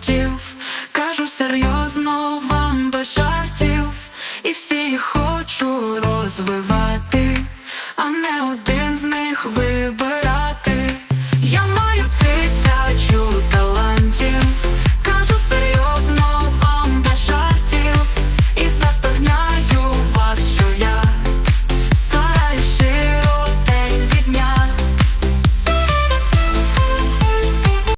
мутантів, кажу серйозно вам без жартів, і всі хочу розвивати.